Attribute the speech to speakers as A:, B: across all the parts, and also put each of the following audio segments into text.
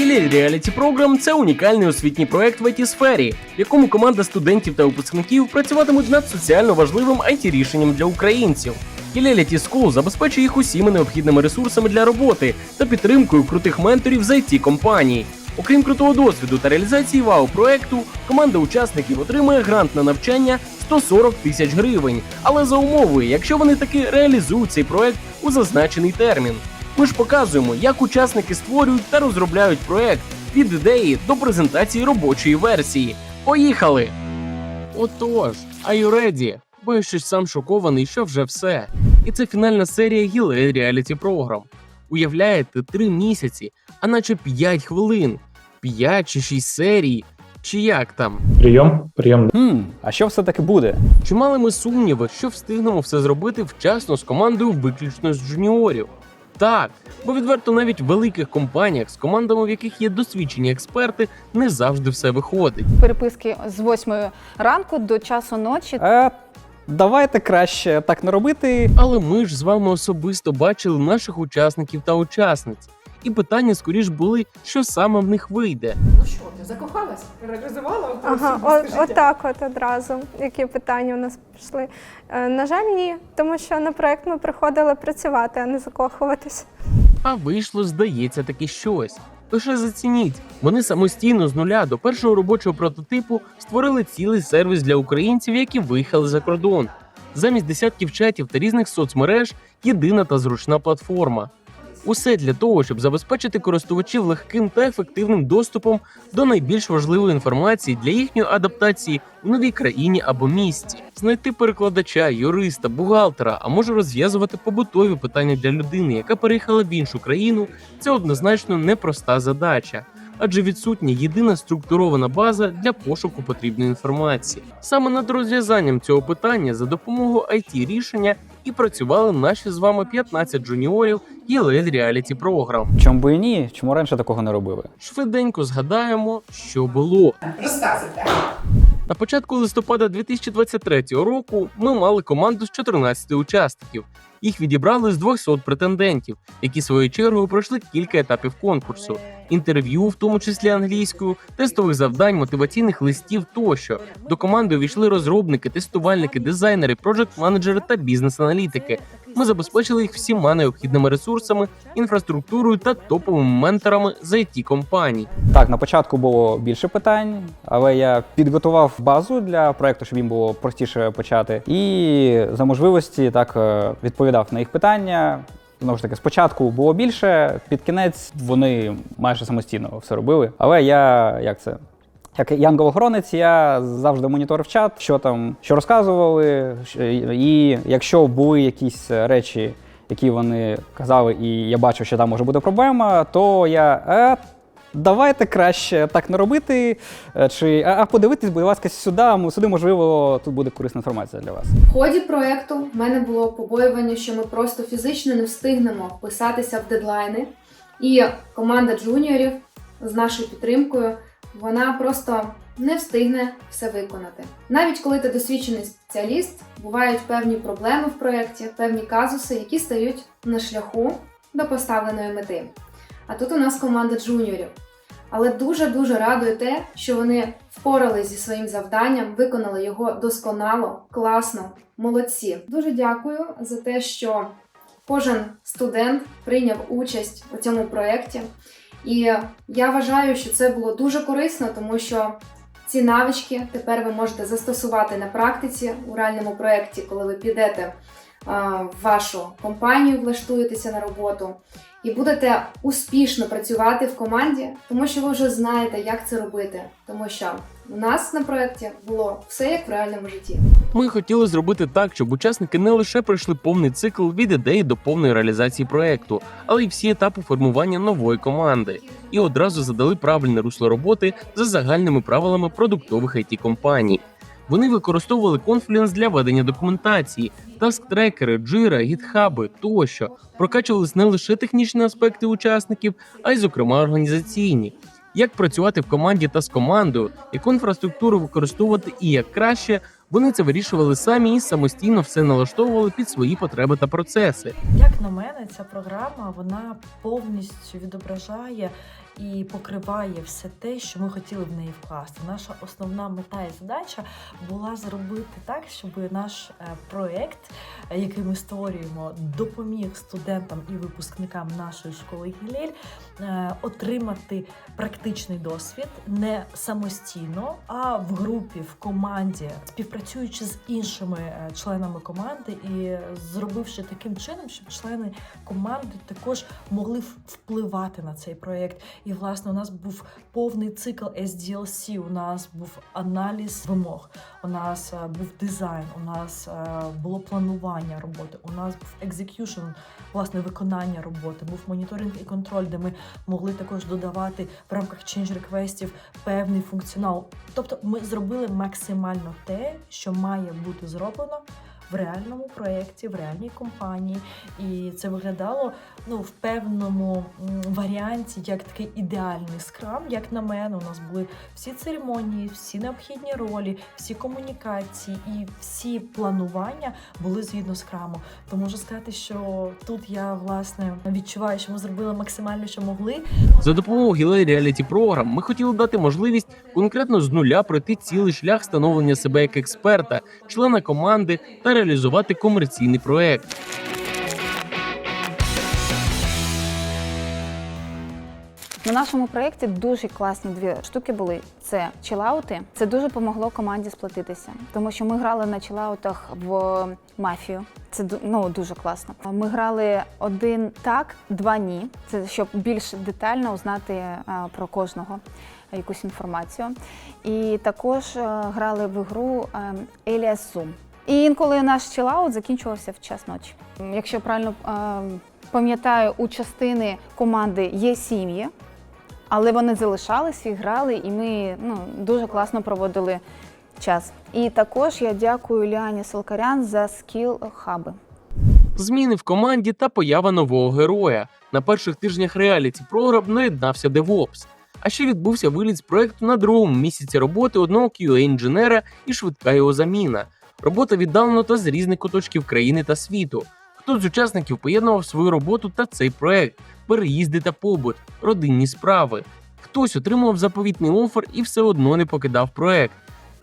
A: Гілель Reality Program – це унікальний освітній проект в it сфері, в якому команда студентів та випускників працюватимуть над соціально важливим it рішенням для українців. Гілеліті School забезпечує їх усіми необхідними ресурсами для роботи та підтримкою крутих менторів з it компаній. Окрім крутого досвіду та реалізації вау проекту, команда учасників отримує грант на навчання 140 тисяч гривень, але за умовою, якщо вони таки реалізують цей проект у зазначений термін. Ми ж показуємо, як учасники створюють та розробляють проект від ідеї до презентації робочої версії. Поїхали! Отож, are you ready? Бо щось сам шокований, що вже все. І це фінальна серія Гілей Reality Program. Уявляєте, три місяці, а наче 5 хвилин, 5 чи 6 серій, чи як там.
B: Прийом, прийом.
C: Хм, а що все-таки буде?
A: Чи мали ми сумніви, що встигнемо все зробити вчасно з командою виключно з джуніорів? Так, бо відверто навіть в великих компаніях з командами, в яких є досвідчені експерти, не завжди все виходить.
D: переписки з 8 ранку до часу ночі.
C: Е, давайте краще так не робити.
A: Але ми ж з вами особисто бачили наших учасників та учасниць. І питання скоріш були, що саме в них вийде.
E: Ну що, ти закохалась? Реалізувала
F: Ага, о,
E: життя?
F: отак от одразу. Які питання у нас пішли? Е, на жаль, ні, тому що на проект ми приходили працювати, а не закохуватись.
A: А вийшло, здається, таки щось. Лише зацініть, вони самостійно з нуля до першого робочого прототипу створили цілий сервіс для українців, які виїхали за кордон. Замість десятків чатів та різних соцмереж єдина та зручна платформа. Усе для того, щоб забезпечити користувачів легким та ефективним доступом до найбільш важливої інформації для їхньої адаптації у новій країні або місті, знайти перекладача, юриста, бухгалтера, а може розв'язувати побутові питання для людини, яка переїхала в іншу країну. Це однозначно непроста задача. Адже відсутня єдина структурована база для пошуку потрібної інформації. Саме над розв'язанням цього питання за допомогою it рішення і працювали наші з вами 15 джуніорів і лед реаліті програм.
C: Чому би і ні? Чому раніше такого не робили?
A: Швиденько згадаємо, що було.
E: Розказуйте.
A: На початку листопада 2023 року ми мали команду з 14 учасників. Їх відібрали з 200 претендентів, які своєю чергою пройшли кілька етапів конкурсу: інтерв'ю, в тому числі англійською, тестових завдань, мотиваційних листів тощо. До команди увійшли розробники, тестувальники, дизайнери, проджект-менеджери та бізнес-аналітики. Ми забезпечили їх всіма необхідними ресурсами, інфраструктурою та топовими менторами з it компаній.
C: Так, на початку було більше питань, але я підготував базу для проекту, щоб їм було простіше почати. І за можливості так е, відповідав на їх питання. Знову ж таки, спочатку було більше, під кінець вони майже самостійно все робили. Але я як це? Як янгол-охоронець, я завжди моніторив чат, що там, що розказували, і якщо були якісь речі, які вони казали, і я бачив, що там може бути проблема, то я е, давайте краще так не робити. е, Чи а, подивитись, будь ласка, сюди, сюди, можливо, тут буде корисна інформація для вас.
G: В ході проекту в мене було побоювання, що ми просто фізично не встигнемо вписатися в дедлайни. І команда джуніорів з нашою підтримкою вона просто не встигне все виконати. Навіть коли ти досвідчений спеціаліст, бувають певні проблеми в проєкті, певні казуси, які стають на шляху до поставленої мети. А тут у нас команда джуніорів. Але дуже-дуже радує те, що вони впоралися зі своїм завданням, виконали його досконало, класно, молодці. Дуже дякую за те, що кожен студент прийняв участь у цьому проєкті. І я вважаю, що це було дуже корисно, тому що ці навички тепер ви можете застосувати на практиці у реальному проєкті, коли ви підете в вашу компанію, влаштуєтеся на роботу і будете успішно працювати в команді, тому що ви вже знаєте, як це робити. Тому що у нас на проєкті було все як в реальному житті.
A: Ми хотіли зробити так, щоб учасники не лише пройшли повний цикл від ідеї до повної реалізації проекту, але й всі етапи формування нової команди, і одразу задали правильне русло роботи за загальними правилами продуктових it компаній. Вони використовували Confluence для ведення документації, таск-трекери, Jira, гітхаби тощо, прокачувались не лише технічні аспекти учасників, а й, зокрема, організаційні. Як працювати в команді та з командою, яку інфраструктуру використовувати і як краще, Вони це вирішували самі і самостійно все налаштовували під свої потреби та процеси.
B: Як на мене, ця програма вона повністю відображає і покриває все те, що ми хотіли в неї вкласти. Наша основна мета і задача була зробити так, щоб наш е, проект, е, який ми створюємо, допоміг студентам і випускникам нашої школи Гілель отримати практичний досвід не самостійно, а в групі, в команді, співпрацюючи з іншими е, членами команди і зробивши таким чином, щоб члени команди також могли впливати на цей проєкт. І власне у нас був повний цикл SDLC, у нас був аналіз вимог, у нас е, був дизайн, у нас е, було планування роботи, у нас був execution, власне виконання роботи, був моніторинг і контроль, де ми могли також додавати в рамках change реквестів певний функціонал. Тобто ми зробили максимально те, що має бути зроблено в реальному проєкті, в реальній компанії, і це виглядало ну в певному варіанті як такий ідеальний скрам. Як на мене, у нас були всі церемонії, всі необхідні ролі, всі комунікації і всі планування були згідно скраму. То можу сказати, що тут я власне відчуваю, що ми зробили максимально, що могли.
A: За допомогою Гілей реаліті програм ми хотіли дати можливість конкретно з нуля пройти цілий шлях становлення себе як експерта, члена команди та реалізувати комерційний проект.
D: На нашому проєкті дуже класні дві штуки були. Це чилаути. Це дуже допомогло команді сплатитися, тому що ми грали на чилаутах в мафію. Це ну, дуже класно. Ми грали один так, два ні. Це щоб більш детально узнати а, про кожного якусь інформацію. І також е, грали в ігру е, Zoom. І інколи наш чилаут закінчувався в час ночі. Якщо правильно е, пам'ятаю, у частини команди є сім'ї, але вони залишались і грали, і ми ну, дуже класно проводили час. І також я дякую Ліані Салкарян за скіл хаби.
A: Зміни в команді та поява нового героя. На перших тижнях реаліті програм доєднався DevOps. А ще відбувся виліт з проекту на другому місяці роботи одного QA-інженера і швидка його заміна. Робота віддалено з різних куточків країни та світу. Хтось з учасників поєднував свою роботу та цей проект, переїзди та побут, родинні справи. Хтось отримував заповітний офер і все одно не покидав проект.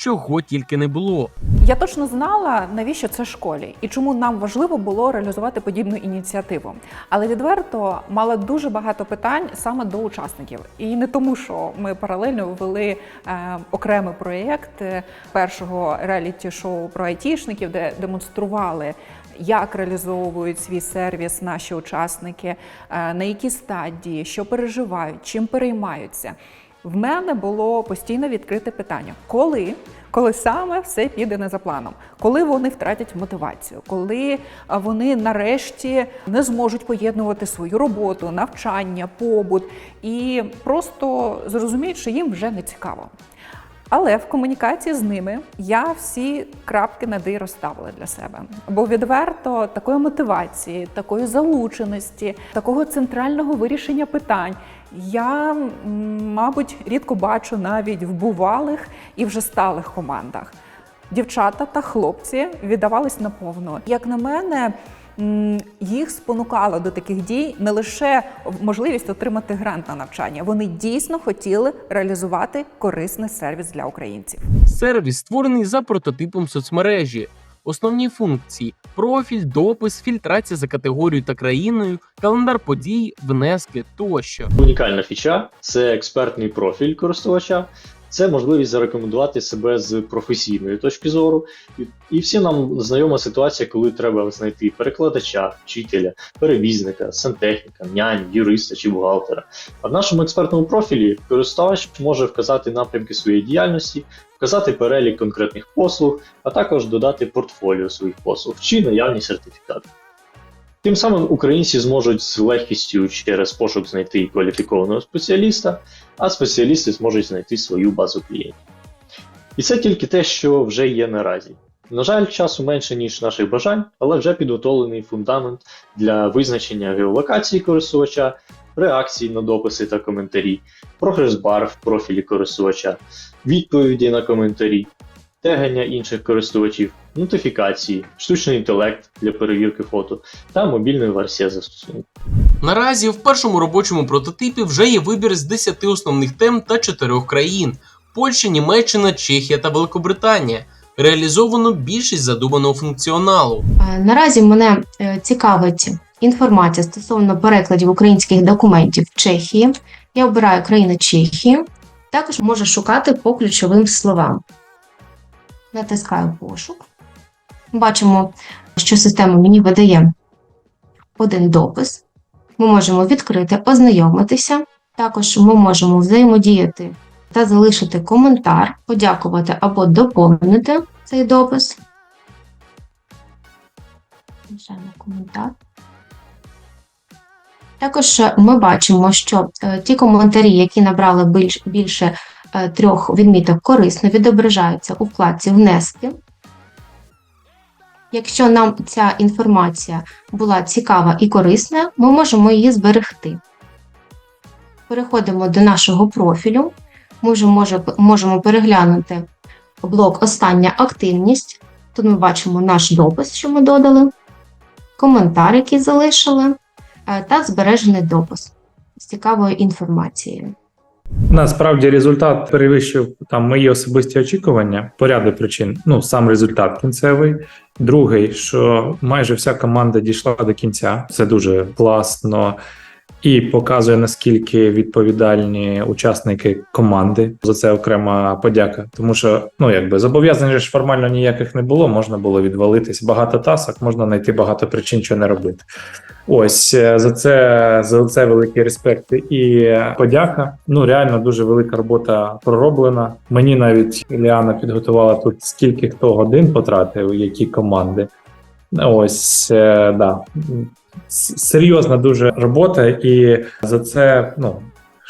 A: Чого тільки не було.
E: Я точно знала, навіщо це школі і чому нам важливо було реалізувати подібну ініціативу. Але відверто мала дуже багато питань саме до учасників. І не тому, що ми паралельно ввели е, окремий проєкт е, першого реаліті-шоу про айтішників, де демонстрували. Як реалізовують свій сервіс наші учасники, е, на якій стадії, що переживають, чим переймаються. В мене було постійно відкрите питання: коли, коли саме все піде не за планом, коли вони втратять мотивацію, коли вони нарешті не зможуть поєднувати свою роботу, навчання, побут? І просто зрозуміють, що їм вже не цікаво. Але в комунікації з ними я всі крапки над «і» розставила для себе. Бо відверто такої мотивації, такої залученості, такого центрального вирішення питань я, мабуть, рідко бачу навіть в бувалих і вже сталих командах. Дівчата та хлопці віддавались наповну. Як на мене, їх спонукала до таких дій не лише можливість отримати грант на навчання. Вони дійсно хотіли реалізувати корисний сервіс для українців.
A: Сервіс створений за прототипом соцмережі. Основні функції: профіль, допис, фільтрація за категорією та країною, календар подій, внески тощо.
H: Унікальна фіча це експертний профіль користувача. Це можливість зарекомендувати себе з професійної точки зору. І- І всім нам знайома ситуація, коли треба знайти перекладача, вчителя, перевізника, сантехніка, нянь, юриста чи бухгалтера. А в нашому експертному профілі користувач може вказати напрямки своєї діяльності, вказати перелік конкретних послуг, а також додати портфоліо своїх послуг чи наявні сертифікати. Тим самим українці зможуть з легкістю через пошук знайти кваліфікованого спеціаліста, а спеціалісти зможуть знайти свою базу клієнтів. І це тільки те, що вже є наразі. На жаль, часу менше, ніж наших бажань, але вже підготовлений фундамент для визначення геолокації користувача, реакції на дописи та коментарі, прогрес-бар в профілі користувача, відповіді на коментарі. Тегання інших користувачів, нотифікації, штучний інтелект для перевірки фото та мобільна версія застосунку.
A: Наразі в першому робочому прототипі вже є вибір з 10 основних тем та 4 країн: Польща, Німеччина, Чехія та Великобританія. Реалізовано більшість задуманого функціоналу.
I: Е, Наразі мене е, цікавить інформація стосовно перекладів українських документів в Чехії. Я обираю країну Чехії. Також можу шукати по ключовим словам. Натискаю пошук. Бачимо, що система мені видає один допис. Ми можемо відкрити, ознайомитися. Також ми можемо взаємодіяти та залишити коментар, подякувати або доповнити цей допис. Коментар. Також ми бачимо, що е, ті коментарі, які набрали більш, більше трьох відміток корисно, відображаються у вкладці Внески. Якщо нам ця інформація була цікава і корисна, ми можемо її зберегти. Переходимо до нашого профілю. Ми вже можемо переглянути блок Остання активність. Тут ми бачимо наш допис, що ми додали, коментар, який залишили, е, та збережений допис з цікавою інформацією.
J: Насправді результат перевищив там мої особисті очікування по ряду причин. Ну, сам результат кінцевий. Другий, що майже вся команда дійшла до кінця. Це дуже класно і показує наскільки відповідальні учасники команди. За це окрема подяка. Тому що ну якби зобов'язань ж формально ніяких не було. Можна було відвалитись багато тасок, можна знайти багато причин, що не робити. Ось е, за це за це великий респект і подяка. Ну реально дуже велика робота пророблена. Мені навіть Ліана підготувала тут скільки хто годин потратив, які команди. Ось е, да. Серйозна дуже робота, і за це ну.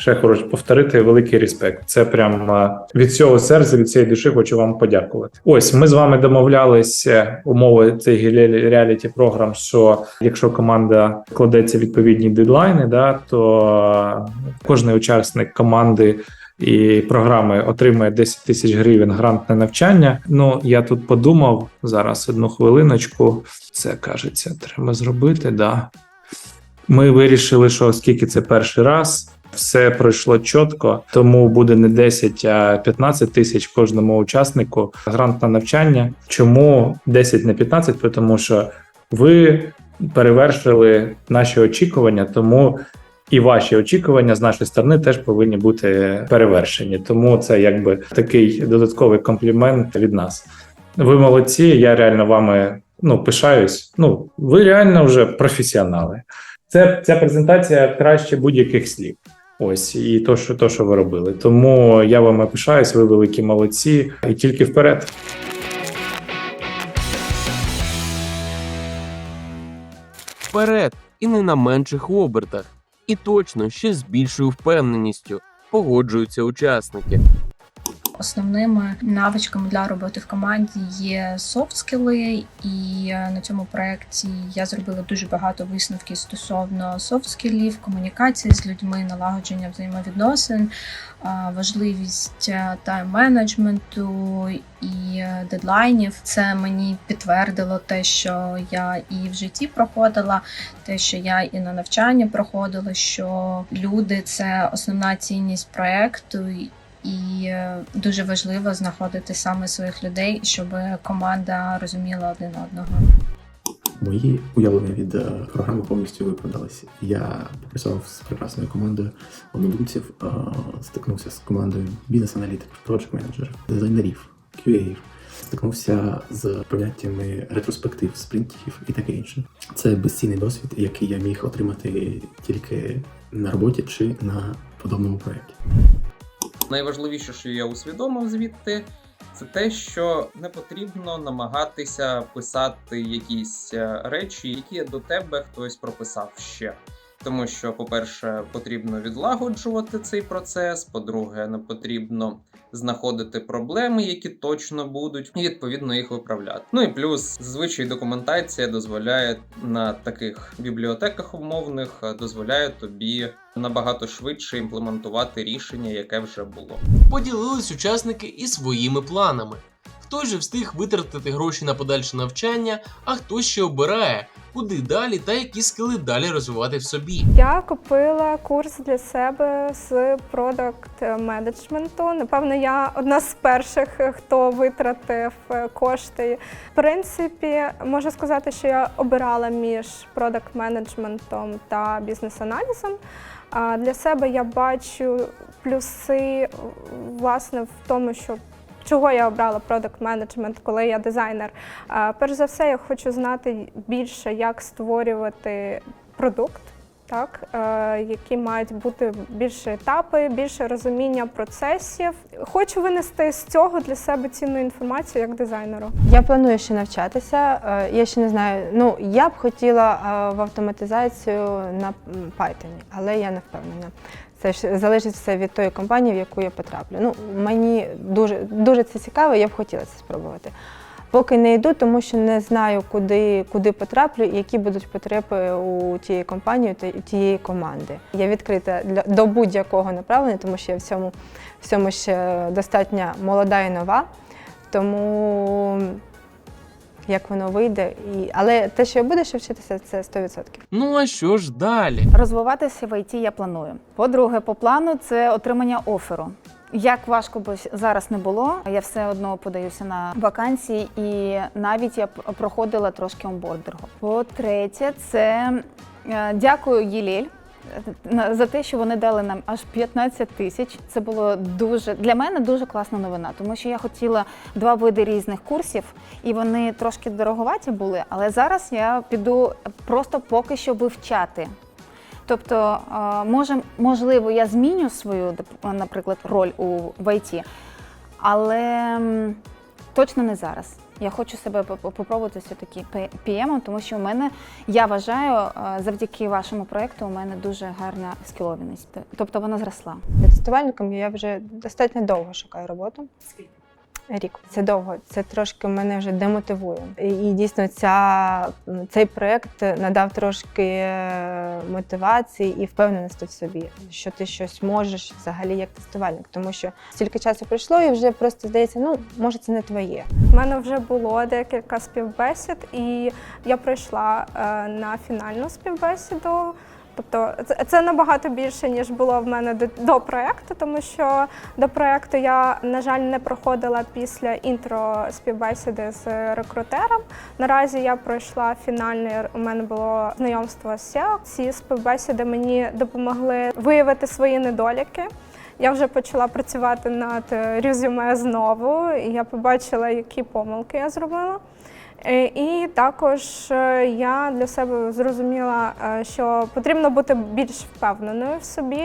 J: Ще хочу повторити великий респект. Це прям е, від всього серця, від цієї душі хочу вам подякувати. Ось ми з вами домовлялись е, умови цих реаліті програм. Що якщо команда кладеться відповідні дедлайни, да то е, кожен учасник команди і програми отримує 10 тисяч гривень грант на навчання. Ну я тут подумав зараз одну хвилиночку. Це кажеться, треба зробити. Да. Ми вирішили, що оскільки це перший раз. Все пройшло чітко, тому буде не 10, а 15 тисяч кожному учаснику грант на навчання. Чому 10, не 15? Тому що ви перевершили наші очікування, тому і ваші очікування з нашої сторони теж повинні бути перевершені. Тому це якби такий додатковий комплімент від нас. Ви молодці, я реально вами ну пишаюсь. Ну, ви реально вже професіонали. Це ця презентація краще будь-яких слів. Ось і то, що то, що ви робили. Тому я вами пишаюсь, ви великі молодці, і тільки вперед.
A: Вперед і не на менших обертах. І точно ще з більшою впевненістю погоджуються учасники.
K: Основними навичками для роботи в команді є софт-скіли, і е, на цьому проєкті я зробила дуже багато висновків стосовно софт-скілів, комунікації з людьми, налагодження взаємовідносин, е, важливість е, тайм-менеджменту і дедлайнів. Це мені підтвердило те, що я і в житті проходила, те, що я і на навчанні проходила, що люди це основна цінність проєкту. І е, дуже важливо знаходити саме своїх людей, щоб команда розуміла один одного.
L: Мої уявлення від е, програми повністю виправдалися. Я попрацював з прекрасною командою однодумців, е, стикнувся з командою бізнес-аналітиків, проджект менеджерів, дизайнерів, QA, стикнувся з поняттями ретроспектив, спринтів і таке інше. Це безцінний досвід, який я міг отримати тільки на роботі чи на подобному проєкті.
M: Найважливіше, що я усвідомив звідти, це те, що не потрібно намагатися писати якісь е, речі, які до тебе хтось прописав ще. Тому що, по-перше, потрібно відлагоджувати цей процес. По-друге, не потрібно знаходити проблеми, які точно будуть, і відповідно їх виправляти. Ну і плюс, зазвичай документація дозволяє на таких бібліотеках умовних, е, дозволяє тобі набагато швидше імплементувати рішення, яке вже було.
A: Поділились учасники і своїми планами. Хтось же встиг витратити гроші на подальше навчання, а хтось ще обирає, куди далі та які скили далі розвивати в собі.
F: Я купила курс для себе з продакт менеджменту. Напевно, я одна з перших, хто витратив е, кошти. В принципі, можу сказати, що я обирала між продакт менеджментом та бізнес-аналізом. Для себе я бачу плюси власне в тому, що Чого я обрала продакт менеджмент, коли я дизайнер? Перш за все, я хочу знати більше, як створювати продукт, так, е, які мають бути більше етапи, більше розуміння процесів. Хочу винести з цього для себе цінну інформацію як дизайнеру.
N: Я планую ще навчатися. Е, Я ще не знаю. Ну я б хотіла е, в автоматизацію на Python, але я не впевнена. Це ж залежить все від тої компанії, в яку я потраплю. Ну мені дуже дуже це цікаво, я б хотіла це спробувати. Поки не йду, тому що не знаю, куди, куди потраплю і які будуть потреби у тієї компанії, та тієї команди. Я відкрита для до будь-якого направлення, тому що я в цьому, в цьому ще достатньо молода і нова. Тому як воно вийде. І... Але те, що я буду ще вчитися, це 100%.
A: Ну а що ж далі?
D: Розвиватися в ІТ я планую. По-друге, по плану це отримання оферу. Як важко б зараз не було, я все одно подаюся на вакансії, і навіть я проходила трошки онбордингу. По-третє, це е, дякую Єлєль на- за те, що вони дали нам аж 15 тисяч. Це було дуже для мене дуже класна новина, тому що я хотіла два види різних курсів, і вони трошки дороговаті були. Але зараз я піду просто поки що вивчати. Тобто, е, може, можливо, я зміню свою, наприклад, роль у в але точно не зараз. Я хочу себе поп- попробувати все-таки PM, тому що у мене, я вважаю, е, завдяки вашому проєкту, у мене дуже гарна скіловість. Тобто вона зросла.
N: Тестувальником я вже достатньо довго шукаю роботу. Рік. Це довго, це трошки мене вже демотивує. І дійсно ця, цей проєкт надав трошки е, мотивації і впевненості в собі, що ти щось можеш взагалі як тестувальник. Тому що стільки часу пройшло, і вже просто здається, ну може це не твоє.
F: У мене вже було декілька співбесід, і я прийшла е, на фінальну співбесіду. Тобто це, набагато більше, ніж було в мене до, до проєкту, тому що до проєкту я, на жаль, не проходила після інтро співбесіди з рекрутером. Наразі я пройшла фінальний, у мене було знайомство з SEO. Ці співбесіди мені допомогли виявити свої недоліки. Я вже почала працювати над резюме знову, і я побачила, які помилки я зробила. Е, І також е, я для себе зрозуміла, е, що потрібно бути більш впевненою в собі.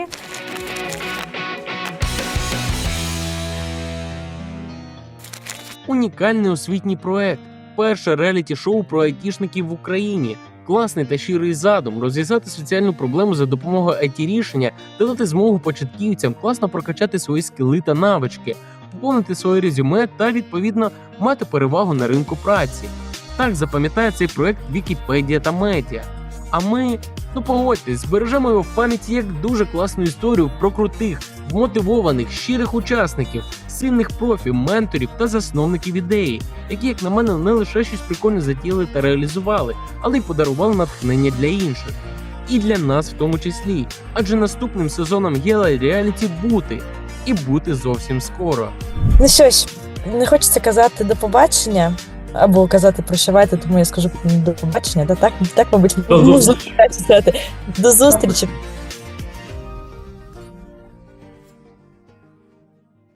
A: Унікальний освітній проект. Перше реаліті-шоу про айтішників в Україні. Класний та щирий задум розв'язати соціальну проблему за допомогою it рішення та дати змогу початківцям класно прокачати свої скили та навички, поповнити своє резюме та відповідно мати перевагу на ринку праці. Так запам'ятає цей проект Вікіпедія та медіа. А ми, ну погодьтесь, збережемо його в пам'яті як дуже класну історію про крутих, вмотивованих, щирих учасників, сильних профі, менторів та засновників ідеї, які, як на мене, не лише щось прикольне затіяли та реалізували, але й подарували натхнення для інших. І для нас в тому числі. Адже наступним сезоном є реаліті бути і бути зовсім скоро.
O: Ну що ж, не хочеться казати до побачення або казати прощавайте, тому я скажу до побачення. Та так, так, мабуть, можна сказати. До зустрічі.